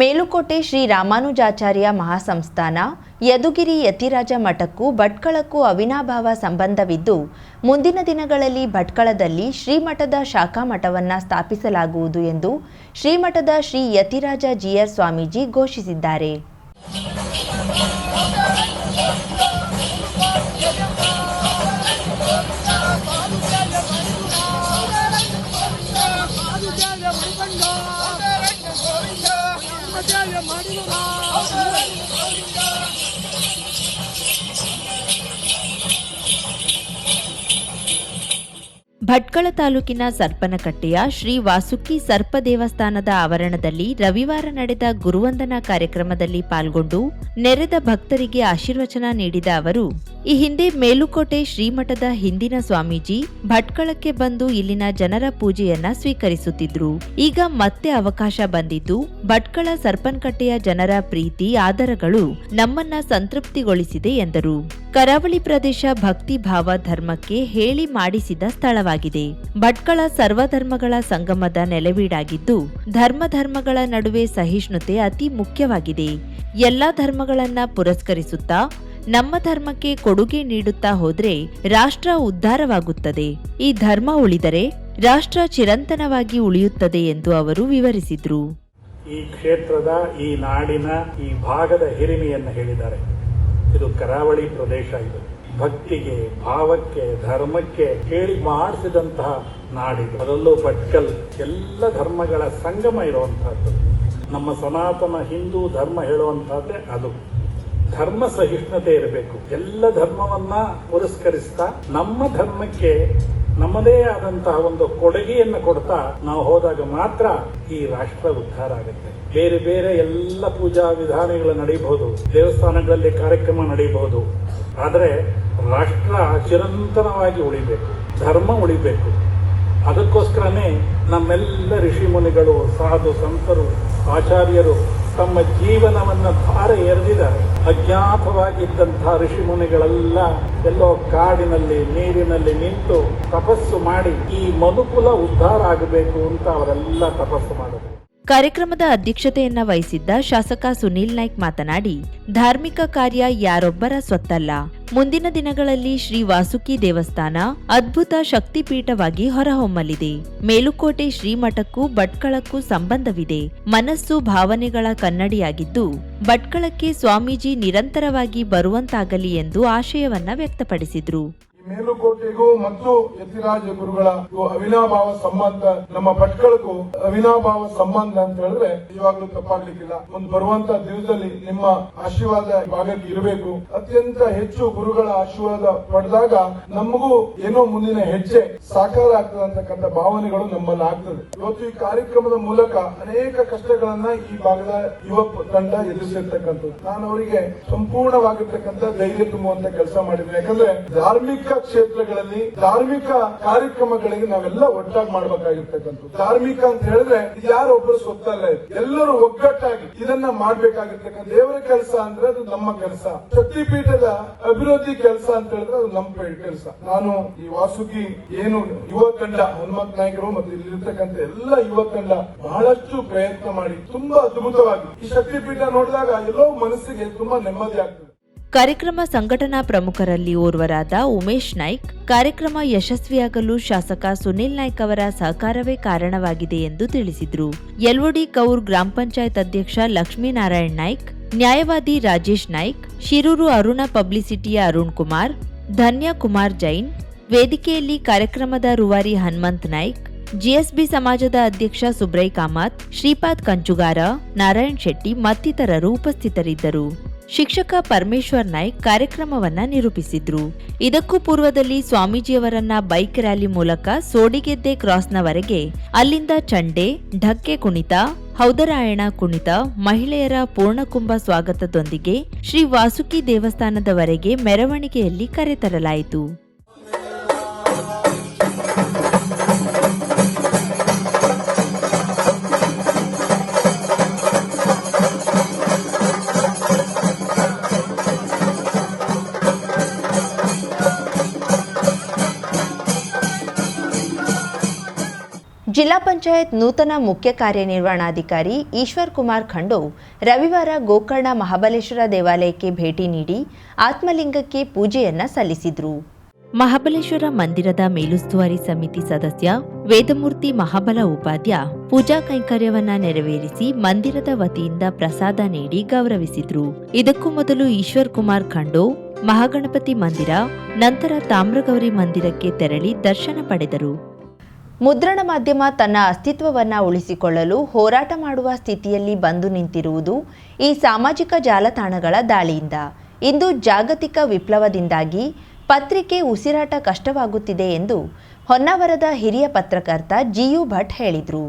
ಮೇಲುಕೋಟೆ ಶ್ರೀ ರಾಮಾನುಜಾಚಾರ್ಯ ಮಹಾಸಂಸ್ಥಾನ, ಯದುಗಿರಿ ಯತಿರಾಜ ಮಠಕ್ಕೂ ಭಟ್ಕಳಕ್ಕೂ ಅವಿನಾಭಾವ ಸಂಬಂಧವಿದ್ದು, ಮುಂದಿನ ದಿನಗಳಲ್ಲಿ ಭಟ್ಕಳದಲ್ಲಿ ಶ್ರೀಮಠದ ಶಾಖಾ ಮಠವನ್ನು ಸ್ಥಾಪಿಸಲಾಗುವುದು ಎಂದು ಶ್ರೀಮಠದ ಶ್ರೀ ಯತಿರಾಜ ಜಿಯರ್ ಸ್ವಾಮೀಜಿ ಘೋಷಿಸಿದ್ದಾರೆ. ಭಟ್ಕಳ ತಾಲೂಕಿನ ಸರ್ಪನಕಟ್ಟೆಯ ಶ್ರೀ ವಾಸುಕಿ ಸರ್ಪ ದೇವಸ್ಥಾನದ ಆವರಣದಲ್ಲಿ ರವಿವಾರ ನಡೆದ ಗುರುವಂದನಾ ಕಾರ್ಯಕ್ರಮದಲ್ಲಿ ಪಾಲ್ಗೊಂಡು ನೆರೆದ ಭಕ್ತರಿಗೆ ಆಶೀರ್ವಚನ ನೀಡಿದ ಅವರು. ಈ ಹಿಂದೆ ಮೇಲುಕೋಟೆ ಶ್ರೀಮಠದ ಹಿಂದಿನ ಸ್ವಾಮೀಜಿ ಭಟ್ಕಳಕ್ಕೆ ಬಂದು ಇಲ್ಲಿನ ಜನರ ಪೂಜೆಯನ್ನ ಸ್ವೀಕರಿಸುತ್ತಿದ್ರು. ಈಗ ಮತ್ತೆ ಅವಕಾಶ ಬಂದಿದ್ದು, ಭಟ್ಕಳ ಸರ್ಪನ್ಕಟ್ಟೆಯ ಜನರ ಪ್ರೀತಿ, ಆದರಗಳು ನಮ್ಮನ್ನ ಸಂತೃಪ್ತಿಗೊಳಿಸಿದೆ ಎಂದರು. ಕರಾವಳಿ ಪ್ರದೇಶ ಭಕ್ತಿ ಭಾವ ಧರ್ಮಕ್ಕೆ ಹೇಳಿ ಮಾಡಿಸಿದ ಸ್ಥಳವಾಗಿದೆ. ಭಟ್ಕಳ ಸರ್ವಧರ್ಮಗಳ ಸಂಗಮದ ನೆಲೆವೀಡಾಗಿದ್ದು ಧರ್ಮ ಧರ್ಮಗಳ ನಡುವೆ ಸಹಿಷ್ಣುತೆ ಅತಿ ಮುಖ್ಯವಾಗಿದೆ. ಎಲ್ಲಾ ಧರ್ಮಗಳನ್ನ ಪುರಸ್ಕರಿಸುತ್ತಾ ನಮ್ಮ ಧರ್ಮಕ್ಕೆ ಕೊಡುಗೆ ನೀಡುತ್ತಾ ಹೋದ್ರೆ ರಾಷ್ಟ್ರ ಉದ್ಧಾರವಾಗುತ್ತದೆ. ಈ ಧರ್ಮ ಉಳಿದರೆ ರಾಷ್ಟ್ರ ಚಿರಂತನವಾಗಿ ಉಳಿಯುತ್ತದೆ ಎಂದು ಅವರು ವಿವರಿಸಿದ್ರು. ಈ ಕ್ಷೇತ್ರದ ಈ ನಾಡಿನ ಈ ಭಾಗದ ಹಿರಿಮೆಯನ್ನು ಹೇಳಿದ್ದಾರೆ. ಇದು ಕರಾವಳಿ ಪ್ರದೇಶ ಇದು. ಭಕ್ತಿಗೆ, ಭಾವಕ್ಕೆ, ಧರ್ಮಕ್ಕೆ ಕೇಳಿ ಮಾಡಿಸಿದಂತಹ ನಾಡಿದು. ಅದರಲ್ಲೂ ಭಟ್ಕಲ್ ಎಲ್ಲ ಧರ್ಮಗಳ ಸಂಗಮ ಇರುವಂತಹದ್ದು. ನಮ್ಮ ಸನಾತನ ಹಿಂದೂ ಧರ್ಮ ಹೇಳುವಂತಹದ್ದೇ ಅದು. ಧರ್ಮ ಸಹಿಷ್ಣುತೆ ಇರಬೇಕು ಎಲ್ಲ ಧರ್ಮವನ್ನ ಪುರಸ್ಕರಿಸ್ತಾ ನಮ್ಮ ಧರ್ಮಕ್ಕೆ ನಮ್ಮದೇ ಆದಂತಹ ಒಂದು ಕೊಡುಗೆಯನ್ನು ಕೊಡ್ತಾ ನಾವು ಹೋದಾಗ ಮಾತ್ರ ಈ ರಾಷ್ಟ್ರ ಉದ್ಧಾರ ಆಗುತ್ತೆ. ಬೇರೆ ಬೇರೆ ಎಲ್ಲ ಪೂಜಾ ವಿಧಾನಗಳು ನಡೆಯಬಹುದು ದೇವಸ್ಥಾನಗಳಲ್ಲಿ ಕಾರ್ಯಕ್ರಮ ನಡೆಯಬಹುದು ಆದರೆ ರಾಷ್ಟ್ರ ಚಿರಂತನವಾಗಿ ಉಳಿಬೇಕು. ಧರ್ಮ ಉಳಿಬೇಕು. ಅದಕ್ಕೋಸ್ಕರನೇ ನಮ್ಮೆಲ್ಲ ಋಷಿ ಮುನಿಗಳು, ಸಾಧು, ಸಂತರು, ಆಚಾರ್ಯರು ತಮ್ಮ ಜೀವನವನ್ನ ಭಾರ ಎರೆದಿದ್ದಾರೆ. ಅಜ್ಞಾತವಾಗಿದ್ದಂಥ ಋಷಿ ಮುನಿಗಳೆಲ್ಲ ಎಲ್ಲೋ ಕಾಡಿನಲ್ಲಿ, ನೀರಿನಲ್ಲಿ ನಿಂತು ತಪಸ್ಸು ಮಾಡಿ ಈ ಮನುಕುಲ ಉದ್ಧಾರ ಆಗಬೇಕು ಅಂತ ಅವರೆಲ್ಲ ತಪಸ್ಸು ಮಾಡಿದ್ರು. ಕಾರ್ಯಕ್ರಮದ ಅಧ್ಯಕ್ಷತೆಯನ್ನ ವಹಿಸಿದ್ದ ಶಾಸಕ ಸುನೀಲ್ ನಾಯ್ಕ್ ಮಾತನಾಡಿ, ಧಾರ್ಮಿಕ ಕಾರ್ಯ ಯಾರೊಬ್ಬರ ಸ್ವತ್ತಲ್ಲ. ಮುಂದಿನ ದಿನಗಳಲ್ಲಿ ಶ್ರೀ ವಾಸುಕಿ ದೇವಸ್ಥಾನ ಅದ್ಭುತ ಶಕ್ತಿಪೀಠವಾಗಿ ಹೊರಹೊಮ್ಮಲಿದೆ. ಮೇಲುಕೋಟೆ ಶ್ರೀಮಠಕ್ಕೂ ಭಟ್ಕಳಕ್ಕೂ ಸಂಬಂಧವಿದೆ. ಮನಸ್ಸು ಭಾವನೆಗಳ ಕನ್ನಡಿಯಾಗಿದ್ದು, ಭಟ್ಕಳಕ್ಕೆ ಸ್ವಾಮೀಜಿ ನಿರಂತರವಾಗಿ ಬರುವಂತಾಗಲಿ ಎಂದು ಆಶಯವನ್ನ ವ್ಯಕ್ತಪಡಿಸಿದ್ರು. ಮೇಲುಕೋಟೆಗೂ ಮತ್ತು ಯತಿರಾಜ ಗುರುಗಳ ಅವಿನಾಭಾವ ಸಂಬಂಧ, ನಮ್ಮ ಪಟ್ಕಳಕ್ಕೂ ಅವಿನಾಭಾವ ಸಂಬಂಧ ಅಂತ ಹೇಳಿದ್ರೆ ನಿಜವಾಗ್ಲೂ ತಪ್ಪಾಗ್ಲಿಕ್ಕಿಲ್ಲ. ಒಂದು ಬರುವಂತ ದಿವಸದಲ್ಲಿ ನಿಮ್ಮ ಆಶೀರ್ವಾದ ಭಾಗಕ್ಕೆ ಇರಬೇಕು. ಅತ್ಯಂತ ಹೆಚ್ಚು ಗುರುಗಳ ಆಶೀರ್ವಾದ ಪಡೆದಾಗ ನಮಗೂ ಏನೋ ಮುಂದಿನ ಹೆಜ್ಜೆ ಸಾಕಾರ ಆಗ್ತದಂತಕ್ಕಂಥ ಭಾವನೆಗಳು ನಮ್ಮಲ್ಲಿ ಆಗ್ತದೆ. ಇವತ್ತು ಈ ಕಾರ್ಯಕ್ರಮದ ಮೂಲಕ ಅನೇಕ ಕಷ್ಟಗಳನ್ನ ಈ ಭಾಗದ ಯುವ ತಂಡ ಎದುರಿಸಿರ್ತಕ್ಕಂಥದ್ದು. ನಾನು ಅವರಿಗೆ ಸಂಪೂರ್ಣವಾಗಿರ್ತಕ್ಕಂಥ ಧೈರ್ಯ ತುಂಬುವಂತ ಕೆಲಸ ಮಾಡಿದ್ದೆ ಯಾಕಂದ್ರೆ ಧಾರ್ಮಿಕ ಕ್ಷೇತ್ರಗಳಲ್ಲಿ ಧಾರ್ಮಿಕ ಕಾರ್ಯಕ್ರಮಗಳಿಗೆ ನಾವೆಲ್ಲ ಒಟ್ಟಾಗಿ ಮಾಡಬೇಕಾಗಿರ್ತಕ್ಕಂಥ ಧಾರ್ಮಿಕ ಅಂತ ಹೇಳಿದ್ರೆ ಯಾರೋ ಯಾರೊಬ್ಬರು ಸ್ವತ್ತಲ್ಲ ಎಲ್ಲರೂ ಒಗ್ಗಟ್ಟಾಗಿ ಇದನ್ನ ಮಾಡ್ಬೇಕಾಗಿರ್ತಕ್ಕಂಥ ದೇವರ ಕೆಲಸ ಅಂದ್ರೆ ಅದು ನಮ್ಮ ಕೆಲಸ. ಶಕ್ತಿಪೀಠದ ಅಭಿವೃದ್ಧಿ ಕೆಲಸ ಅಂತ ಹೇಳಿದ್ರೆ ಅದು ನಮ್ಮ ಕೆಲಸ. ನಾನು ಈ ವಾಸುಕಿ ಏನು ಯುವ ತಂಡ, ಹನುಮಂತ ನಾಯಕರು ಮತ್ತು ಇಲ್ಲಿರ್ತಕ್ಕಂಥ ಎಲ್ಲ ಯುವ ತಂಡ ಬಹಳಷ್ಟು ಪ್ರಯತ್ನ ಮಾಡಿ, ತುಂಬಾ ಅದ್ಭುತವಾಗಿ. ಈ ಶಕ್ತಿಪೀಠ ನೋಡಿದಾಗ ಎಲ್ಲೋ ಮನಸ್ಸಿಗೆ ತುಂಬಾ ನೆಮ್ಮದಿ ಆಗ್ತದೆ. ಕಾರ್ಯಕ್ರಮ ಸಂಘಟನಾ ಪ್ರಮುಖರಲ್ಲಿ ಓರ್ವರಾದ ಉಮೇಶ್ ನಾಯ್ಕ್, ಕಾರ್ಯಕ್ರಮ ಯಶಸ್ವಿಯಾಗಲು ಶಾಸಕ ಸುನಿಲ್ ನಾಯ್ಕ್ ಅವರ ಸಹಕಾರವೇ ಕಾರಣವಾಗಿದೆ ಎಂದು ತಿಳಿಸಿದರು. ಎಲ್ಒಡಿ ಕೌರ್ ಗ್ರಾಮ ಪಂಚಾಯತ್ ಅಧ್ಯಕ್ಷ ಲಕ್ಷ್ಮೀನಾರಾಯಣ್ ನಾಯ್ಕ್, ನ್ಯಾಯವಾದಿ ರಾಜೇಶ್ ನಾಯ್ಕ್, ಶಿರೂರು ಅರುಣ ಪಬ್ಲಿಸಿಟಿಯ ಅರುಣ್ ಕುಮಾರ್, ಧನ್ಯ ಕುಮಾರ್ ಜೈನ್, ವೇದಿಕೆಯಲ್ಲಿ ಕಾರ್ಯಕ್ರಮದ ರೂವಾರಿ ಹನುಮಂತ್ ನಾಯ್ಕ್, ಜಿಎಸ್ಬಿ ಸಮಾಜದ ಅಧ್ಯಕ್ಷ ಸುಬ್ರೈ ಕಾಮತ್, ಶ್ರೀಪಾದ್ ಕಂಚುಗಾರ, ನಾರಾಯಣ್ ಶೆಟ್ಟಿ ಮತ್ತಿತರರು ಉಪಸ್ಥಿತರಿದ್ದರು. ಶಿಕ್ಷಕ ಪರಮೇಶ್ವರ್ ನಾಯ್ಕ್ ಕಾರ್ಯಕ್ರಮವನ್ನ ನಿರೂಪಿಸಿದ್ರು. ಇದಕ್ಕೂ ಪೂರ್ವದಲ್ಲಿ ಸ್ವಾಮೀಜಿಯವರನ್ನ ಬೈಕ್ ರ್ಯಾಲಿ ಮೂಲಕ ಸೋಡಿಗೆದ್ದೆ ಕ್ರಾಸ್ನವರೆಗೆ ಅಲ್ಲಿಂದ ಚಂಡೆ, ಢಕ್ಕೆ ಕುಣಿತ, ಹೌದರಾಯಣ ಕುಣಿತ, ಮಹಿಳೆಯರ ಪೂರ್ಣಕುಂಭ ಸ್ವಾಗತದೊಂದಿಗೆ ಶ್ರೀ ವಾಸುಕಿ ದೇವಸ್ಥಾನದವರೆಗೆ ಮೆರವಣಿಗೆಯಲ್ಲಿ ಕರೆತರಲಾಯಿತು. ಜಿಲ್ಲಾ ಪಂಚಾಯತ್ ನೂತನ ಮುಖ್ಯ ಕಾರ್ಯನಿರ್ವಹಣಾಧಿಕಾರಿ ಈಶ್ವರ್ ಕುಮಾರ್ ಖಂಡೋ ರವಿವಾರ ಗೋಕರ್ಣ ಮಹಾಬಲೇಶ್ವರ ದೇವಾಲಯಕ್ಕೆ ಭೇಟಿ ನೀಡಿ ಆತ್ಮಲಿಂಗಕ್ಕೆ ಪೂಜೆಯನ್ನ ಸಲ್ಲಿಸಿದ್ರು. ಮಹಾಬಲೇಶ್ವರ ಮಂದಿರದ ಮೇಲುಸ್ತುವಾರಿ ಸಮಿತಿ ಸದಸ್ಯ ವೇದಮೂರ್ತಿ ಮಹಾಬಲ ಉಪಾಧ್ಯ ಪೂಜಾ ಕೈಂಕರ್ಯವನ್ನ ನೆರವೇರಿಸಿ ಮಂದಿರದ ವತಿಯಿಂದ ಪ್ರಸಾದ ನೀಡಿ ಗೌರವಿಸಿದ್ರು. ಇದಕ್ಕೂ ಮೊದಲು ಈಶ್ವರ್ ಕುಮಾರ್ ಖಂಡೋ, ಮಹಾಗಣಪತಿ ಮಂದಿರ, ನಂತರ ತಾಮ್ರಗೌರಿ ಮಂದಿರಕ್ಕೆ ತೆರಳಿ ದರ್ಶನ ಪಡೆದರು. ಮುದ್ರಣ ಮಾಧ್ಯಮ ತನ್ನ ಅಸ್ತಿತ್ವವನ್ನು ಉಳಿಸಿಕೊಳ್ಳಲು ಹೋರಾಟ ಮಾಡುವ ಸ್ಥಿತಿಯಲ್ಲಿ ಬಂದು ನಿಂತಿರುವುದು ಈ ಸಾಮಾಜಿಕ ಜಾಲತಾಣಗಳ ದಾಳಿಯಿಂದ. ಇಂದು ಜಾಗತಿಕ ವಿಪ್ಲವದಿಂದಾಗಿ ಪತ್ರಿಕೆ ಉಸಿರಾಟ ಕಷ್ಟವಾಗುತ್ತಿದೆ ಎಂದು ಹೊನ್ನಾವರದ ಹಿರಿಯ ಪತ್ರಕರ್ತ ಜಿಯು ಭಟ್ ಹೇಳಿದರು.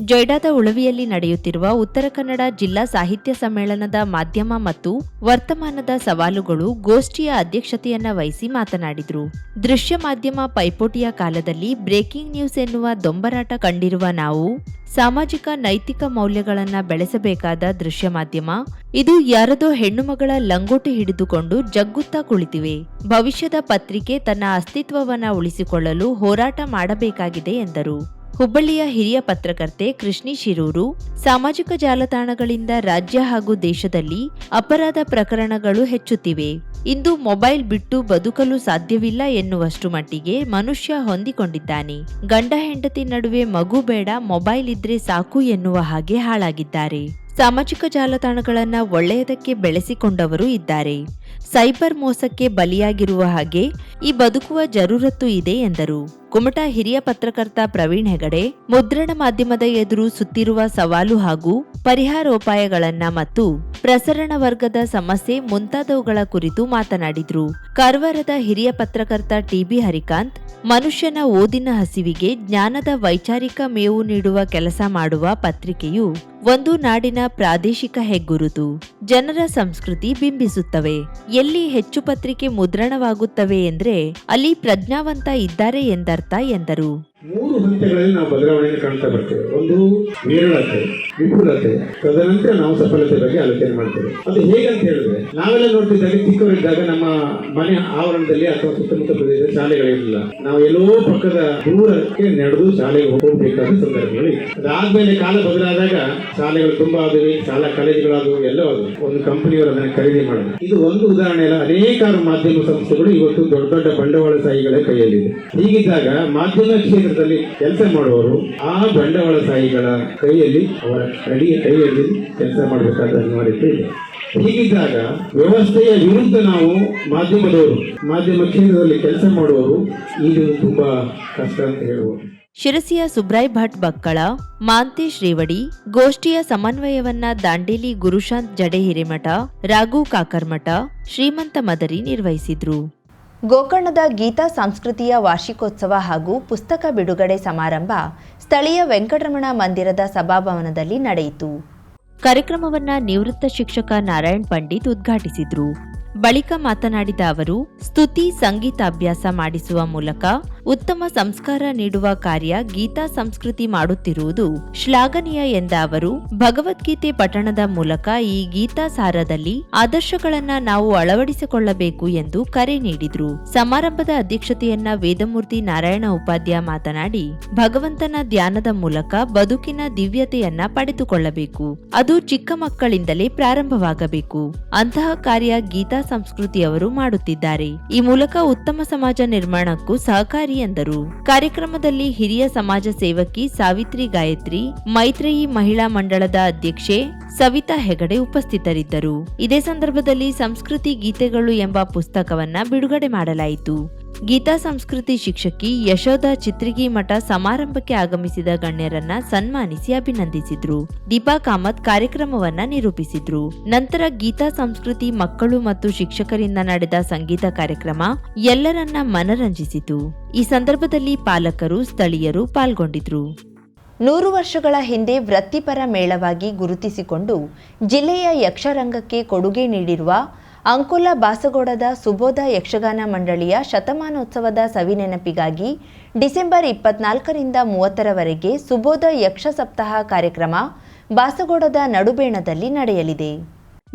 ಜೊಯ್ಡಾದ ಉಳವಿಯಲ್ಲಿ ನಡೆಯುತ್ತಿರುವ ಉತ್ತರ ಕನ್ನಡ ಜಿಲ್ಲಾ ಸಾಹಿತ್ಯ ಸಮ್ಮೇಳನದ ಮಾಧ್ಯಮ ಮತ್ತು ವರ್ತಮಾನದ ಸವಾಲುಗಳು ಗೋಷ್ಠಿಯ ಅಧ್ಯಕ್ಷತೆಯನ್ನ ವಹಿಸಿ ಮಾತನಾಡಿದರು. ದೃಶ್ಯ ಮಾಧ್ಯಮ ಪೈಪೋಟಿಯ ಕಾಲದಲ್ಲಿ ಬ್ರೇಕಿಂಗ್ ನ್ಯೂಸ್ ಎನ್ನುವ ದೊಂಬರಾಟ ಕಂಡಿರುವ ನಾವು, ಸಾಮಾಜಿಕ ನೈತಿಕ ಮೌಲ್ಯಗಳನ್ನು ಬೆಳೆಸಬೇಕಾದ ದೃಶ್ಯ ಮಾಧ್ಯಮ, ಇದು ಯಾರದೋ ಹೆಣ್ಣುಮಗಳ ಲಂಗೋಟಿ ಹಿಡಿದುಕೊಂಡು ಜಗ್ಗುತ್ತಾ ಕುಳಿತಿವೆ. ಭವಿಷ್ಯದ ಪತ್ರಿಕೆ ತನ್ನ ಅಸ್ತಿತ್ವವನ್ನ ಉಳಿಸಿಕೊಳ್ಳಲು ಹೋರಾಟ ಮಾಡಬೇಕಾಗಿದೆ ಎಂದರು. ಹುಬ್ಬಳ್ಳಿಯ ಹಿರಿಯ ಪತ್ರಕರ್ತೆ ಕೃಷ್ಣಿ ಶಿರೂರು, ಸಾಮಾಜಿಕ ಜಾಲತಾಣಗಳಿಂದ ರಾಜ್ಯ ಹಾಗೂ ದೇಶದಲ್ಲಿ ಅಪರಾಧ ಪ್ರಕರಣಗಳು ಹೆಚ್ಚುತ್ತಿವೆ. ಇಂದು ಮೊಬೈಲ್ ಬಿಟ್ಟು ಬದುಕಲು ಸಾಧ್ಯವಿಲ್ಲ ಎನ್ನುವಷ್ಟು ಮಟ್ಟಿಗೆ ಮನುಷ್ಯ ಹೊಂದಿಕೊಂಡಿದ್ದಾನೆ. ಗಂಡ ಹೆಂಡತಿ ನಡುವೆ ಮಗು ಬೇಡ, ಮೊಬೈಲ್ ಇದ್ರೆ ಸಾಕು ಎನ್ನುವ ಹಾಗೆ ಹಾಳಾಗಿದ್ದಾರೆ. ಸಾಮಾಜಿಕ ಜಾಲತಾಣಗಳನ್ನ ಒಳ್ಳೆಯದಕ್ಕೆ ಬೆಳೆಸಿಕೊಂಡವರು ಇದ್ದಾರೆ. ಸೈಬರ್ ಮೋಸಕ್ಕೆ ಬಲಿಯಾಗಿರುವ ಹಾಗೆ ಈ ಬದುಕುವ ಜರೂರತ್ತು ಇದೆ ಎಂದರು. ಕುಮಟಾ ಹಿರಿಯ ಪತ್ರಕರ್ತ ಪ್ರವೀಣ್ ಹೆಗಡೆ ಮುದ್ರಣ ಮಾಧ್ಯಮದ ಎದುರು ಸುತ್ತಿರುವ ಸವಾಲು ಹಾಗೂ ಪರಿಹಾರೋಪಾಯಗಳನ್ನ ಮತ್ತು ಪ್ರಸರಣ ವರ್ಗದ ಸಮಸ್ಯೆ ಮುಂತಾದವುಗಳ ಕುರಿತು ಮಾತನಾಡಿದ್ರು. ಕಾರವಾರದ ಹಿರಿಯ ಪತ್ರಕರ್ತ ಟಿಬಿ ಹರಿಕಾಂತ್, ಮನುಷ್ಯನ ಓದಿನ ಹಸಿವಿಗೆ ಜ್ಞಾನದ ವೈಚಾರಿಕ ಮೇವು ನೀಡುವ ಕೆಲಸ ಮಾಡುವ ಪತ್ರಿಕೆಯು ಒಂದು ನಾಡಿನ ಪ್ರಾದೇಶಿಕ ಹೆಗ್ಗುರುತು. ಜನರ ಸಂಸ್ಕೃತಿ ಬಿಂಬಿಸುತ್ತವೆ. ಎಲ್ಲಿ ಹೆಚ್ಚು ಪತ್ರಿಕೆ ಮುದ್ರಣವಾಗುತ್ತವೆ ಎಂದ್ರೆ ಅಲ್ಲಿ ಪ್ರಜ್ಞಾವಂತ ಇದ್ದಾರೆ ಎಂದರ್ಥ ಎಂದರು. ಮೂರು ಹಂತಗಳಲ್ಲಿ ನಾವು ಬದಲಾವಣೆಯನ್ನು ಕಾಣ್ತಾ ಬರ್ತೇವೆ. ಒಂದು ನೇರಳತೆ, ವಿಪುಲತೆ. ತದನಂತರ ನಾವು ಸಫಲತೆ ಬಗ್ಗೆ ಆಲೋಚನೆ ಮಾಡ್ತೇವೆ. ಅದು ಹೇಗಂತ ಹೇಳಿದ್ರೆ, ನಾವೆಲ್ಲ ನೋಡ್ತಿದ್ದಾಗ ಚಿಕ್ಕವರಿದ್ದಾಗ ನಮ್ಮ ಮನೆ ಆವರಣದಲ್ಲಿ ಅಥವಾ ಸುತ್ತಮುತ್ತ ಪ್ರದೇಶದ ಶಾಲೆಗಳಿರಲಿಲ್ಲ. ನಾವು ಎಲ್ಲೋ ಪಕ್ಕದ ದೂರಕ್ಕೆ ನಡೆದು ಶಾಲೆಗೆ ಹೋಗಬೇಕಾದ ಸಂದರ್ಭಗಳು. ಅದಾದ್ಮೇಲೆ ಕಾಲ ಬದಲಾದಾಗ ಶಾಲೆಗಳು ತುಂಬಾ ಆದವು, ಶಾಲಾ ಕಾಲೇಜುಗಳಾದವು ಎಲ್ಲ ಆದವು. ಒಂದು ಕಂಪನಿಯವರು ಅದನ್ನು ಖರೀದಿ ಮಾಡಿದ್ರು. ಇದು ಒಂದು ಉದಾಹರಣೆ ಅಲ್ಲ, ಅನೇಕಾರು ಮಾಧ್ಯಮ ಸಂಸ್ಥೆಗಳು ಇವತ್ತು ದೊಡ್ಡ ದೊಡ್ಡ ಬಂಡವಾಳಶಾಹಿಗಳ ಕೈಯಲ್ಲಿದೆ. ಹೀಗಿದ್ದಾಗ ಮಾಧ್ಯಮ ಕ್ಷೇತ್ರದಲ್ಲಿ ಕೆಲಸ ಮಾಡುವವರು ಆ ಬಂಡವಾಳಶಾಹಿಗಳ ಕೈಯಲ್ಲಿ, ಅವರ ಅಡಿಯ ಕೈಯಲ್ಲಿ ಕೆಲಸ ಮಾಡಬೇಕಾದ ಅನಿವಾರ್ಯತೆ ಇದೆ. ಹೀಗಿದ್ದಾಗ ವ್ಯವಸ್ಥೆಯ ವಿರುದ್ಧ ನಾವು ಮಾಧ್ಯಮದವರು, ಮಾಧ್ಯಮ ಕ್ಷೇತ್ರದಲ್ಲಿ ಕೆಲಸ ಮಾಡುವವರು ಇದು ತುಂಬಾ ಕಷ್ಟ ಅಂತ ಹೇಳ್ಬೋದು ಶಿರಸಿಯ ಸುಬ್ರಾಯ್ ಭಟ್ ಬಕ್ಕಳ, ಮಾಂತಿ ಶ್ರೀವಡಿ, ಗೋಷ್ಠಿಯ ಸಮನ್ವಯವನ್ನ ದಾಂಡೇಲಿ ಗುರುಶಾಂತ್ ಜಡೆ ಹಿರೇಮಠ ರಾಘು ಕಾಕರ್ಮಠ, ಶ್ರೀಮಂತ ಮದರಿ ನಿರ್ವಹಿಸಿದ್ರು. ಗೋಕರ್ಣದ ಗೀತಾ ಸಂಸ್ಕೃತಿಯ ವಾರ್ಷಿಕೋತ್ಸವ ಹಾಗೂ ಪುಸ್ತಕ ಬಿಡುಗಡೆ ಸಮಾರಂಭ ಸ್ಥಳೀಯ ವೆಂಕಟರಮಣ ಮಂದಿರದ ಸಭಾಭವನದಲ್ಲಿ ನಡೆಯಿತು. ಕಾರ್ಯಕ್ರಮವನ್ನ ನಿವೃತ್ತ ಶಿಕ್ಷಕ ನಾರಾಯಣ್ ಪಂಡಿತ್ ಉದ್ಘಾಟಿಸಿದ್ರು. ಬಳಿಕ ಮಾತನಾಡಿದ ಅವರು, ಸ್ತುತಿ ಸಂಗೀತಾಭ್ಯಾಸ ಮಾಡಿಸುವ ಮೂಲಕ ಉತ್ತಮ ಸಂಸ್ಕಾರ ನೀಡುವ ಕಾರ್ಯ ಗೀತಾ ಸಂಸ್ಕೃತಿ ಮಾಡುತ್ತಿರುವುದು ಶ್ಲಾಘನೀಯ ಎಂದ ಅವರು, ಭಗವದ್ಗೀತೆ ಪಠಣದ ಮೂಲಕ ಈ ಗೀತಾ ಸಾರದಲ್ಲಿ ಆದರ್ಶಗಳನ್ನ ನಾವು ಅಳವಡಿಸಿಕೊಳ್ಳಬೇಕು ಎಂದು ಕರೆ ನೀಡಿದ್ರು. ಸಮಾರಂಭದ ಅಧ್ಯಕ್ಷತೆಯನ್ನ ವೇದಮೂರ್ತಿ ನಾರಾಯಣ ಉಪಾಧ್ಯ ಮಾತನಾಡಿ, ಭಗವಂತನ ಧ್ಯಾನದ ಮೂಲಕ ಬದುಕಿನ ದಿವ್ಯತೆಯನ್ನ ಪಡೆದುಕೊಳ್ಳಬೇಕು. ಅದು ಚಿಕ್ಕ ಮಕ್ಕಳಿಂದಲೇ ಪ್ರಾರಂಭವಾಗಬೇಕು. ಅಂತಹ ಕಾರ್ಯ ಗೀತಾ ಸಂಸ್ಕೃತಿಯವರು ಮಾಡುತ್ತಿದ್ದಾರೆ. ಈ ಮೂಲಕ ಉತ್ತಮ ಸಮಾಜ ನಿರ್ಮಾಣಕ್ಕೂ ಸಹಕಾರಿ ಎಂದರು. ಕಾರ್ಯಕ್ರಮದಲ್ಲಿ ಹಿರಿಯ ಸಮಾಜ ಸೇವಕಿ ಸಾವಿತ್ರಿ ಗಾಯತ್ರಿ, ಮೈತ್ರೇಯಿ ಮಹಿಳಾ ಮಂಡಳದ ಅಧ್ಯಕ್ಷೆ ಸವಿತಾ ಹೆಗಡೆ ಉಪಸ್ಥಿತರಿದ್ದರು. ಇದೇ ಸಂದರ್ಭದಲ್ಲಿ ಸಂಸ್ಕೃತಿ ಗೀತೆಗಳು ಎಂಬ ಪುಸ್ತಕವನ್ನ ಬಿಡುಗಡೆ ಮಾಡಲಾಯಿತು. ಗೀತಾ ಸಂಸ್ಕೃತಿ ಶಿಕ್ಷಕಿ ಯಶೋಧ ಚಿತ್ರಿಗಿ ಮಠ ಸಮಾರಂಭಕ್ಕೆ ಆಗಮಿಸಿದ ಗಣ್ಯರನ್ನ ಸನ್ಮಾನಿಸಿ ಅಭಿನಂದಿಸಿದ್ರು. ದೀಪಾ ಕಾಮತ್ ಕಾರ್ಯಕ್ರಮವನ್ನ ನಿರೂಪಿಸಿದ್ರು. ನಂತರ ಗೀತಾ ಸಂಸ್ಕೃತಿ ಮಕ್ಕಳು ಮತ್ತು ಶಿಕ್ಷಕರಿಂದ ನಡೆದ ಸಂಗೀತ ಕಾರ್ಯಕ್ರಮ ಎಲ್ಲರನ್ನ ಮನರಂಜಿಸಿತು. ಈ ಸಂದರ್ಭದಲ್ಲಿ ಪಾಲಕರು, ಸ್ಥಳೀಯರು ಪಾಲ್ಗೊಂಡಿದ್ರು. ನೂರು ವರ್ಷಗಳ ಹಿಂದೆ ವೃತ್ತಿಪರ ಮೇಳವಾಗಿ ಗುರುತಿಸಿಕೊಂಡು ಜಿಲ್ಲೆಯ ಯಕ್ಷರಂಗಕ್ಕೆ ಕೊಡುಗೆ ನೀಡಿರುವ ಅಂಕೋಲ ಬಾಸಗೋಡದ ಸುಬೋಧ ಯಕ್ಷಗಾನ ಮಂಡಳಿಯ ಶತಮಾನೋತ್ಸವದ ಸವಿನೆನಪಿಗಾಗಿ ಡಿಸೆಂಬರ್ ಇಪ್ಪತ್ನಾಲ್ಕರಿಂದ ಮೂವತ್ತರವರೆಗೆ ಸುಬೋಧ ಯಕ್ಷ ಸಪ್ತಾಹ ಕಾರ್ಯಕ್ರಮ ಬಾಸಗೋಡದ ನಡುಬೇಣದಲ್ಲಿ ನಡೆಯಲಿದೆ.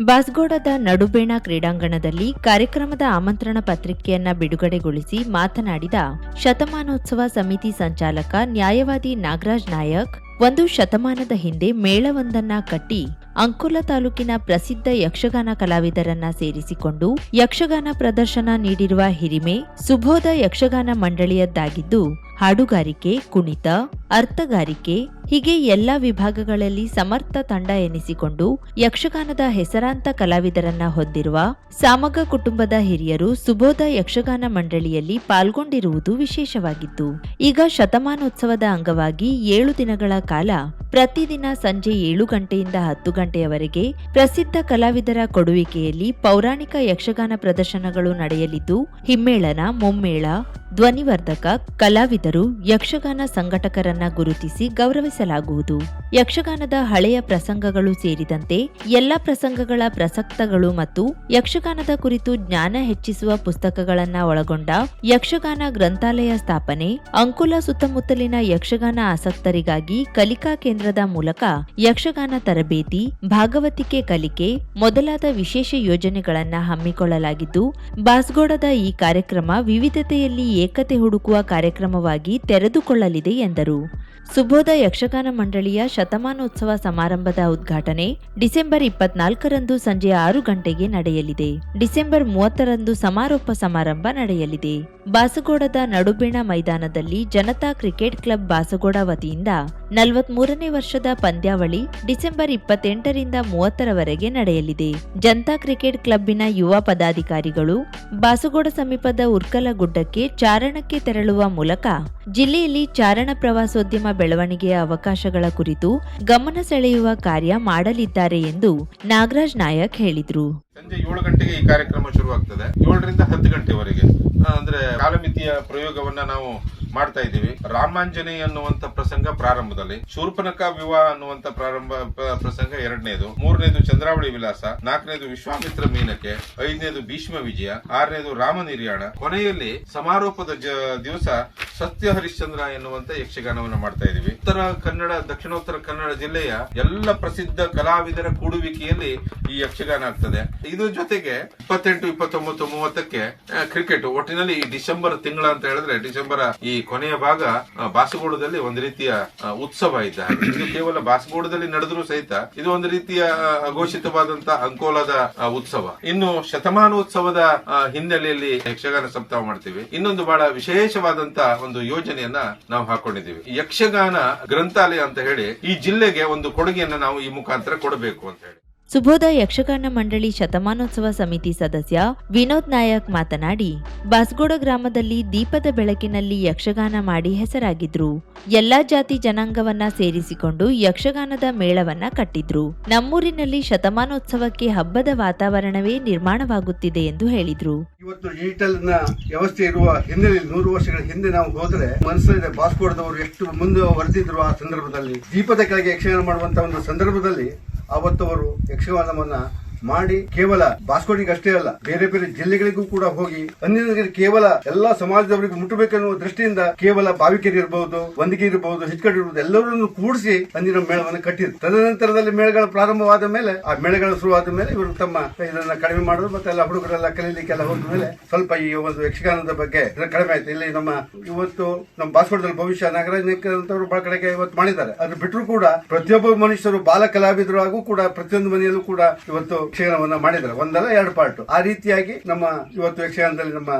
ಬಾಸ್ಗೋಡದ ನಡುಬೇಣ ಕ್ರೀಡಾಂಗಣದಲ್ಲಿ ಕಾರ್ಯಕ್ರಮದ ಆಮಂತ್ರಣ ಪತ್ರಿಕೆಯನ್ನ ಬಿಡುಗಡೆಗೊಳಿಸಿ ಮಾತನಾಡಿದ ಶತಮಾನೋತ್ಸವ ಸಮಿತಿ ಸಂಚಾಲಕ ನ್ಯಾಯವಾದಿ ನಾಗರಾಜ್ ನಾಯಕ್, ಒಂದು ಶತಮಾನದ ಹಿಂದೆ ಮೇಳವೊಂದನ್ನ ಕಟ್ಟಿ ಅಂಕೋಲ ತಾಲೂಕಿನ ಪ್ರಸಿದ್ಧ ಯಕ್ಷಗಾನ ಕಲಾವಿದರನ್ನ ಸೇರಿಸಿಕೊಂಡು ಯಕ್ಷಗಾನ ಪ್ರದರ್ಶನ ನೀಡಿರುವ ಹಿರಿಮೆ ಸುಬೋಧ ಯಕ್ಷಗಾನ ಮಂಡಳಿಯದ್ದಾಗಿದ್ದು, ಹಾಡುಗಾರಿಕೆ, ಕುಣಿತ, ಅರ್ಥಗಾರಿಕೆ, ಹೀಗೆ ಎಲ್ಲ ವಿಭಾಗಗಳಲ್ಲಿ ಸಮರ್ಥ ತಂಡ ಎನಿಸಿಕೊಂಡು ಯಕ್ಷಗಾನದ ಹೆಸರಾಂತ ಕಲಾವಿದರನ್ನ ಹೊಂದಿರುವ ಸಾಮಗ ಕುಟುಂಬದ ಹಿರಿಯರು ಸುಬೋಧ ಯಕ್ಷಗಾನ ಮಂಡಳಿಯಲ್ಲಿ ಪಾಲ್ಗೊಂಡಿರುವುದು ವಿಶೇಷವಾಗಿತ್ತು. ಈಗ ಶತಮಾನೋತ್ಸವದ ಅಂಗವಾಗಿ ಏಳು ದಿನಗಳ ಕಾಲ ಪ್ರತಿದಿನ ಸಂಜೆ ಏಳು ಗಂಟೆಯಿಂದ ಹತ್ತು ಗಂಟೆಯವರೆಗೆ ಪ್ರಸಿದ್ಧ ಕಲಾವಿದರ ಕೊಡುವಿಕೆಯಲ್ಲಿ ಪೌರಾಣಿಕ ಯಕ್ಷಗಾನ ಪ್ರದರ್ಶನಗಳು ನಡೆಯಲಿದ್ದು, ಹಿಮ್ಮೇಳನ, ಮುಮ್ಮೇಳ, ಧ್ವನಿವರ್ಧಕ, ಕಲಾವಿದರು, ಯಕ್ಷಗಾನ ಸಂಘಟಕರನ್ನ ಗುರುತಿಸಿ ಗೌರವಿಸಲಾಗುವುದು. ಯಕ್ಷಗಾನದ ಹಳೆಯ ಪ್ರಸಂಗಗಳು ಸೇರಿದಂತೆ ಎಲ್ಲ ಪ್ರಸಂಗಗಳ ಪ್ರಸಕ್ತಗಳು ಮತ್ತು ಯಕ್ಷಗಾನದ ಕುರಿತು ಜ್ಞಾನ ಹೆಚ್ಚಿಸುವ ಪುಸ್ತಕಗಳನ್ನ ಒಳಗೊಂಡ ಯಕ್ಷಗಾನ ಗ್ರಂಥಾಲಯ ಸ್ಥಾಪನೆ, ಅಂಕುಲ ಸುತ್ತಮುತ್ತಲಿನ ಯಕ್ಷಗಾನ ಆಸಕ್ತರಿಗಾಗಿ ಕಲಿಕಾ ಕೇಂದ್ರದ ಮೂಲಕ ಯಕ್ಷಗಾನ ತರಬೇತಿ ಭಾಗವತಿಕೆ ಕಲಿಕೆ ಮೊದಲಾದ ವಿಶೇಷ ಯೋಜನೆಗಳನ್ನು ಹಮ್ಮಿಕೊಳ್ಳಲಾಗಿದ್ದು, ಬಾಸ್ಗೋಡದ ಈ ಕಾರ್ಯಕ್ರಮ ವಿವಿಧತೆಯಲ್ಲಿ ಏಕತೆ ಹುಡುಕುವ ಕಾರ್ಯಕ್ರಮವಾಗಿ ತೆರೆದುಕೊಳ್ಳಲಿದೆ ಎಂದರು. ಸುಬೋಧ ಯಕ್ಷಗಾನ ಮಂಡಳಿಯ ಶತಮಾನೋತ್ಸವ ಸಮಾರಂಭದ ಉದ್ಘಾಟನೆ ಡಿಸೆಂಬರ್ ಇಪ್ಪತ್ನಾಲ್ಕರಂದು ಸಂಜೆ ಆರು ಗಂಟೆಗೆ ನಡೆಯಲಿದೆ. ಡಿಸೆಂಬರ್ ಮೂವತ್ತರಂದು ಸಮಾರೋಪ ಸಮಾರಂಭ ನಡೆಯಲಿದೆ. ಬಾಸಗೋಡದ ನಡುಬೀಣ ಮೈದಾನದಲ್ಲಿ ಜನತಾ ಕ್ರಿಕೆಟ್ ಕ್ಲಬ್ ಬಾಸಗೋಡ ವತಿಯಿಂದ ನಲವತ್ಮೂರನೇ ವರ್ಷದ ಪಂದ್ಯಾವಳಿ ಡಿಸೆಂಬರ್ ಇಪ್ಪತ್ತೆಂಟರಿಂದ ಮೂವತ್ತರವರೆಗೆ ನಡೆಯಲಿದೆ. ಜನತಾ ಕ್ರಿಕೆಟ್ ಕ್ಲಬ್ಬಿನ ಯುವ ಪದಾಧಿಕಾರಿಗಳು ಬಾಸಗೋಡ ಸಮೀಪದ ಉರ್ಕಲ ಗುಡ್ಡಕ್ಕೆ ಚಾರಣಕ್ಕೆ ತೆರಳುವ ಮೂಲಕ ಜಿಲ್ಲೆಯಲ್ಲಿ ಚಾರಣ ಪ್ರವಾಸೋದ್ಯಮ ಬೆಳವಣಿಗೆಯ ಅವಕಾಶಗಳ ಕುರಿತು ಗಮನ ಸೆಳೆಯುವ ಕಾರ್ಯ ಮಾಡಲಿದ್ದಾರೆ ಎಂದು ನಾಗರಾಜ್ ನಾಯಕ್ ಹೇಳಿದರು. ಸಂಜೆ ಏಳು ಗಂಟೆಗೆ ಈ ಕಾರ್ಯಕ್ರಮ ಶುರುವಾಗ್ತದೆ. ಏಳರಿಂದ ಹತ್ತು ಗಂಟೆವರೆಗೆ. ಅಂದ್ರೆ ಕಾಲಮಿತಿಯ ಪ್ರಯೋಗವನ್ನ ನಾವು ಮಾಡ್ತಾ ಇದ್ದೀವಿ. ರಾಮಾಂಜನೇಯ ಅನ್ನುವಂತ ಪ್ರಸಂಗ ಪ್ರಾರಂಭದಲ್ಲಿ, ಶೂರ್ಪನಕ ವಿವಾಹ ಅನ್ನುವಂತ ಪ್ರಾರಂಭ ಪ್ರಸಂಗ ಎರಡನೇದು. ಮೂರನೇದು ಚಂದ್ರಾವಳಿ ವಿಲಾಸ ನಾಲ್ಕನೇದು ವಿಶ್ವಾಮಿತ್ರ ಮೀನಕ್ಕೆ, ಐದನೇದು ಭೀಷ್ಮ ವಿಜಯ, ಆರನೇದು ರಾಮ ನಿರ್ಯಾಣ. ಕೊನೆಯಲ್ಲಿ ಸಮಾರೋಪದ ದಿವಸ ಸತ್ಯ ಹರಿಶ್ಚಂದ್ರ ಎನ್ನುವಂತ ಯಕ್ಷಗಾನವನ್ನು ಮಾಡ್ತಾ ಇದೀವಿ ಉತ್ತರ ಕನ್ನಡ, ದಕ್ಷಿಣೋತ್ತರ ಕನ್ನಡ ಜಿಲ್ಲೆಯ ಎಲ್ಲ ಪ್ರಸಿದ್ಧ ಕಲಾವಿದರ ಕೂಡುವಿಕೆಯಲ್ಲಿ ಈ ಯಕ್ಷಗಾನ ಆಗ್ತದೆ. ಇದ್ರ ಜೊತೆಗೆ ಇಪ್ಪತ್ತೆಂಟು, ಇಪ್ಪತ್ತೊಂಬತ್ತು, ಮೂವತ್ತಕ್ಕೆ ಕ್ರಿಕೆಟ್ ಒಟ್ಟಿನಲ್ಲಿ ಈ ಡಿಸೆಂಬರ್ ತಿಂಗಳ ಅಂತ ಹೇಳಿದ್ರೆ ಡಿಸೆಂಬರ್ ಈ ಕೊನೆಯ ಭಾಗ ಬಾಸಗೋಡದಲ್ಲಿ ಒಂದು ರೀತಿಯ ಉತ್ಸವ ಇದ್ದ ಇದು ಕೇವಲ ಬಾಸಗೋಡದಲ್ಲಿ ನಡೆದರೂ ಸಹಿತ ಇದು ಒಂದು ರೀತಿಯ ಘೋಷಿತವಾದಂತ ಅಂಕೋಲದ ಉತ್ಸವ. ಇನ್ನು ಶತಮಾನೋತ್ಸವದ ಹಿನ್ನೆಲೆಯಲ್ಲಿ ಯಕ್ಷಗಾನ ಸಪ್ತಾಹ ಮಾಡ್ತೀವಿ. ಇನ್ನೊಂದು ಬಹಳ ವಿಶೇಷವಾದಂತ ಒಂದು ಯೋಜನೆಯನ್ನ ನಾವು ಹಾಕೊಂಡಿದ್ದೀವಿ. ಯಕ್ಷಗಾನ ಗ್ರಂಥಾಲಯ ಅಂತ ಹೇಳಿ ಈ ಜಿಲ್ಲೆಗೆ ಒಂದು ಕೊಡುಗೆಯನ್ನ ನಾವು ಈ ಮುಖಾಂತರ ಕೊಡಬೇಕು ಅಂತ ಹೇಳಿ. ಸುಬೋಧ ಯಕ್ಷಗಾನ ಮಂಡಳಿ ಶತಮಾನೋತ್ಸವ ಸಮಿತಿ ಸದಸ್ಯ ವಿನೋದ್ ನಾಯಕ್ ಮಾತನಾಡಿ, ಬಾಸ್ಗೋಡ ಗ್ರಾಮದಲ್ಲಿ ದೀಪದ ಬೆಳಕಿನಲ್ಲಿ ಯಕ್ಷಗಾನ ಮಾಡಿ ಹೆಸರಾಗಿದ್ರು. ಎಲ್ಲಾ ಜಾತಿ ಜನಾಂಗವನ್ನ ಸೇರಿಸಿಕೊಂಡು ಯಕ್ಷಗಾನದ ಮೇಳವನ್ನ ಕಟ್ಟಿದ್ರು. ನಮ್ಮೂರಿನಲ್ಲಿ ಶತಮಾನೋತ್ಸವಕ್ಕೆ ಹಬ್ಬದ ವಾತಾವರಣವೇ ನಿರ್ಮಾಣವಾಗುತ್ತಿದೆ ಎಂದು ಹೇಳಿದ್ರು. ಇವತ್ತು ವ್ಯವಸ್ಥೆ ಇರುವ ಹಿನ್ನೆಲೆಯಲ್ಲಿ ನೂರು ವರ್ಷಗಳ ಹಿಂದೆ ನಾವು ಹೋದ್ರೆ ಮನಸ್ಸಿದೆ ಬಾಸ್ಕೋಡದವರು ಎಷ್ಟು ಮುಂದುವರೆದಿದ್ರು ಆ ಸಂದರ್ಭದಲ್ಲಿ. ದೀಪದ ಕೆಳಗೆ ಯಕ್ಷಗಾನ ಮಾಡುವಂತ ಒಂದು ಸಂದರ್ಭದಲ್ಲಿ ಅವತ್ತು ಅವರು ಯಕ್ಷಗಾನವನ್ನ ಮಾಡಿ ಕೇವಲ ಬಾಸ್ಕೋಟಿಗೆ ಅಷ್ಟೇ ಅಲ್ಲ, ಬೇರೆ ಬೇರೆ ಜಿಲ್ಲೆಗಳಿಗೂ ಕೂಡ ಹೋಗಿ ಅಂದಿನ ಕೇವಲ ಎಲ್ಲಾ ಸಮಾಜದವರಿಗೂ ಮುಟ್ಟಬೇಕೆನ್ನುವ ದೃಷ್ಟಿಯಿಂದ ಕೇವಲ ಬಾವಿಕೆರೆ ಇರಬಹುದು ಒಂದಿಗೆ ಇರಬಹುದು ಹಿಚ್ಕಡ್ ಇರಬಹುದು ಎಲ್ಲರನ್ನು ಕೂಡಿಸಿ ಅಂದಿನ ಮೇಳವನ್ನು ಕಟ್ಟಿದ್ರು. ತದನಂತರದಲ್ಲಿ ಮೇಳಗಳು ಪ್ರಾರಂಭವಾದ ಮೇಲೆ, ಆ ಮೇಳಗಳು ಶುರುವಾದ ಮೇಲೆ ಇವರು ತಮ್ಮ ಇದನ್ನ ಕಡಿಮೆ ಮಾಡೋದು ಮತ್ತೆ ಎಲ್ಲ ಹುಡುಗರೆಲ್ಲ ಕಲೀಲಿಕ್ಕೆಲ್ಲ ಹೋದ ಮೇಲೆ ಸ್ವಲ್ಪ ಈ ಒಂದು ಯಕ್ಷಗಾನದ ಬಗ್ಗೆ ಕಡಿಮೆ ಆಯ್ತು. ಇಲ್ಲಿ ನಮ್ಮ ಇವತ್ತು ನಮ್ಮ ಬಾಸ್ಕೋಟದಲ್ಲಿ ಭವಿಷ್ಯ ನಾಗರಾಜ್ ಅಂತವರು ಬಹಳ ಕಡೆಗೆ ಇವತ್ತು ಮಾಡಿದ್ದಾರೆ. ಅದು ಬಿಟ್ಟರು ಕೂಡ ಪ್ರತಿಯೊಬ್ಬ ಮನುಷ್ಯರು ಬಾಲ ಕಲಾವಿದರು ಹಾಗೂ ಕೂಡ ಪ್ರತಿಯೊಂದು ಮನೆಯಲ್ಲೂ ಕೂಡ ಇವತ್ತು ಯಕ್ಷಗಾನವನ್ನ ಮಾಡಿದ್ದಾರೆ. ಒಂದಲ್ಲ ಎರಡು ಪಾರ್ಟ್ ಆ ರೀತಿಯಾಗಿ ನಮ್ಮ ಇವತ್ತು ಯಕ್ಷಗಾನದಲ್ಲಿ ನಮ್ಮ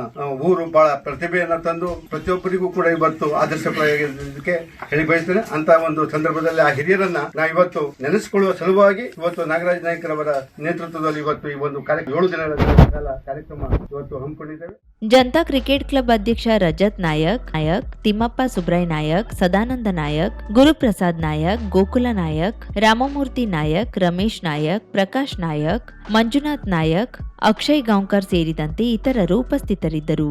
ಊರು ಬಹಳ ಪ್ರತಿಭೆಯನ್ನ ತಂದು ಪ್ರತಿಯೊಬ್ಬರಿಗೂ ಕೂಡ ಇವತ್ತು ಆದರ್ಶ ಪ್ರಯೋಗಕ್ಕೆ ಹೇಳಿ ಬಯಸ್ತೇನೆ. ಅಂತ ಒಂದು ಸಂದರ್ಭದಲ್ಲಿ ಆ ಹಿರಿಯರನ್ನ ನಾ ಇವತ್ತು ನೆನೆಸಿಕೊಳ್ಳುವ ಸಲುವಾಗಿ ಇವತ್ತು ನಾಗರಾಜ್ ನಾಯ್ಕರವರ ನೇತೃತ್ವದಲ್ಲಿ ಇವತ್ತು ಈ ಒಂದು ಕಾರ್ಯಕ್ರಮ ಏಳು ದಿನಗಳ ಕಾಲ ಕಾರ್ಯಕ್ರಮ ಇವತ್ತು ಹಮ್ಮಿಕೊಂಡಿದ್ದೇವೆ. ಜನತಾ ಕ್ರಿಕೆಟ್ ಕ್ಲಬ್ ಅಧ್ಯಕ್ಷ ರಜತ್ ನಾಯಕ್ ನಾಯಕ್ ತಿಮ್ಮಪ್ಪ ಸುಬ್ರಾಯ್ ನಾಯಕ್ ಸದಾನಂದ ನಾಯಕ್ ಗುರುಪ್ರಸಾದ್ ನಾಯಕ್ ಗೋಕುಲ ನಾಯಕ್ ರಾಮಮೂರ್ತಿ ನಾಯಕ್ ರಮೇಶ್ ನಾಯಕ್ ಪ್ರಕಾಶ್ ನಾಯಕ್ ಮಂಜುನಾಥ್ ನಾಯಕ್ ಅಕ್ಷಯ್ ಗಾಂವ್ಕರ್ ಸೇರಿದಂತೆ ಇತರರು ಉಪಸ್ಥಿತರಿದ್ದರು.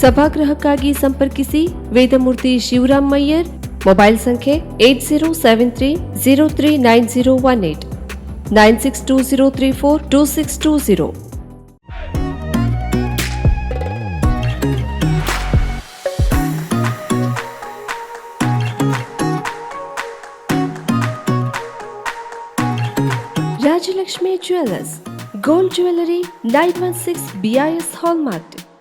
ಸಭಾಗೃಹಕ್ಕಾಗಿ ಸಂಪರ್ಕಿಸಿ ವೇದಮೂರ್ತಿ ಶಿವರಾಮ್ ಮಯ್ಯರ್ ಮೊಬೈಲ್ ಸಂಖ್ಯೆ eight zero seven three, zero three nine zero one eight. Nine six two zero three four two six two zero. Rajalakshmi jewellers gold jewellery nine one six BIS hallmark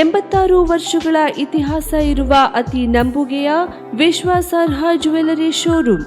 ಎಂಬತ್ತಾರು ವರ್ಷಗಳ ಇತಿಹಾಸ ಇರುವ ಅತಿ ನಂಬುಗೆಯ ವಿಶ್ವಾಸಾರ್ಹ ಜ್ಯುವೆಲರಿ ಶೋರೂಮ್.